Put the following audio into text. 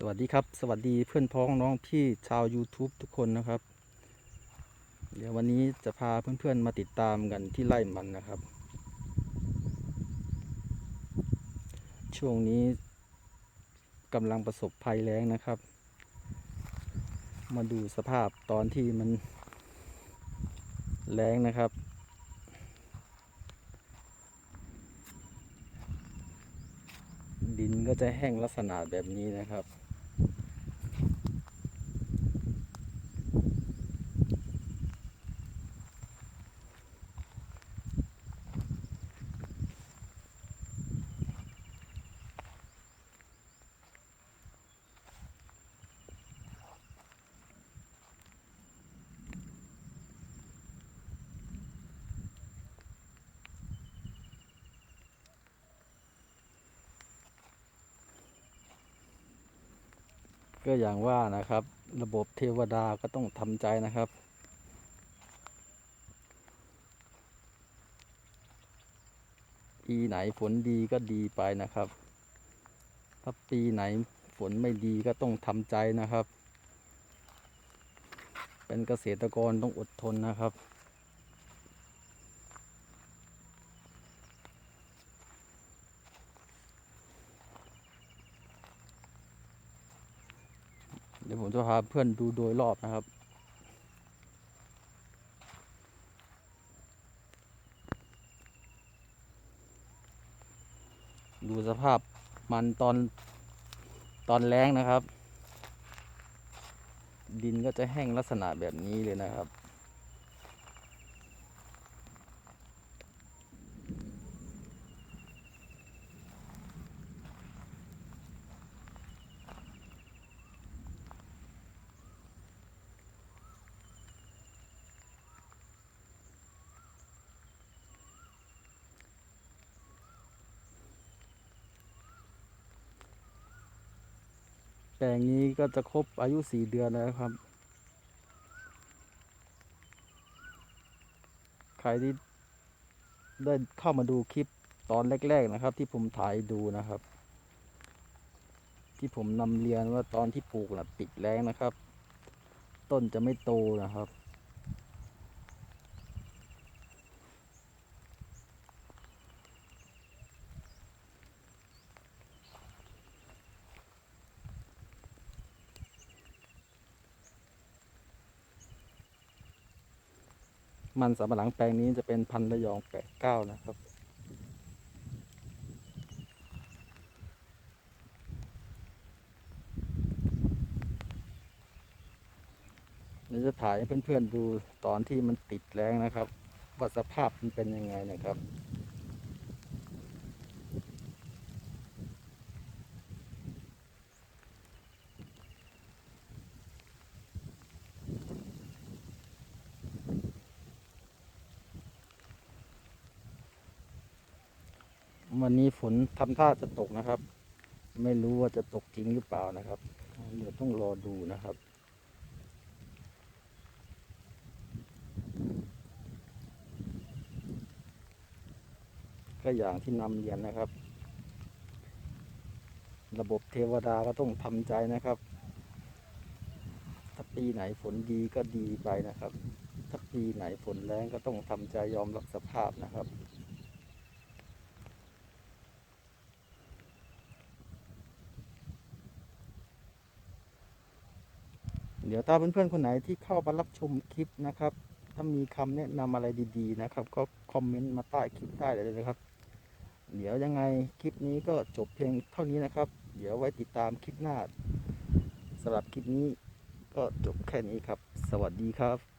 สวัสดีครับ สวัสดีเพื่อนพ้องน้องพี่ชาว YouTube ทุกคนนะครับ เดี๋ยววันนี้จะพาเพื่อนๆมาติดตามกันที่ไร่มันนะครับ ช่วงนี้กำลังประสบภัยแล้งนะครับ มาดูสภาพตอนที่มันแล้งนะครับดินก็จะแห้งลักษณะแบบนี้นะครับ ก็อย่างว่านะครับ ระบบเทวดาก็ต้องทำใจนะครับปีไหนฝนดีก็ดีไปนะครับ ถ้าปีไหนฝนไม่ดีก็ต้องทำใจนะครับ เป็นเกษตรกรต้องอดทนนะครับ ดี๋ยวผมจะพาเพื่อนดูโดยรอบนะครับ ดูสภาพมันตอนตอนแรงนะครับ ดินก็จะแห้งลักษณะแบบนี้เลยนะครับ แปลงนี้ก็จะครบอายุสี่เดือนแล้วครับ ใครที่ได้เข้ามาดูคลิปตอนแรก ๆนะครับ ที่ผมถ่ายดูนะครับ ที่ผมนำเรียนว่าตอนที่ปลูกนะติดแรงนะครับ ต้นจะไม่โตนะครับ มันสำปะหลังแปลงนี้จะเป็นพันธุ์ระยองแปดเก้านะครับ เดี๋ยวจะถ่ายให้เพื่อนๆดูตอนที่มันติดแรงนะครับ ว่าสภาพมันเป็นยังไงนะครับ วันนี้ฝนทำท่าจะตกนะครับ ไม่รู้ว่าจะตกจริงหรือเปล่านะครับ เดี๋ยวต้องรอดูนะครับ ก็อย่างที่นำเรียนนะครับ ระบบเทวดาก็ต้องทำใจนะครับ ถ้าปีไหนฝนดีก็ดีไปนะครับ ถ้าปีไหนฝนแรงก็ต้องทำใจยอมรับสภาพนะครับ เดี๋ยวถ้าเพื่อนๆคนไหนที่เข้ามารับชมคลิปนะครับ ถ้ามีคำแนะนำอะไรดีๆนะครับ ก็คอมเมนต์มาใต้คลิปได้เลยนะครับ เดี๋ยวยังไงคลิปนี้ก็จบเพียงเท่านี้นะครับ เดี๋ยวไว้ติดตามคลิปหน้าสำหรับคลิปนี้ก็จบแค่นี้ครับ สวัสดีครับ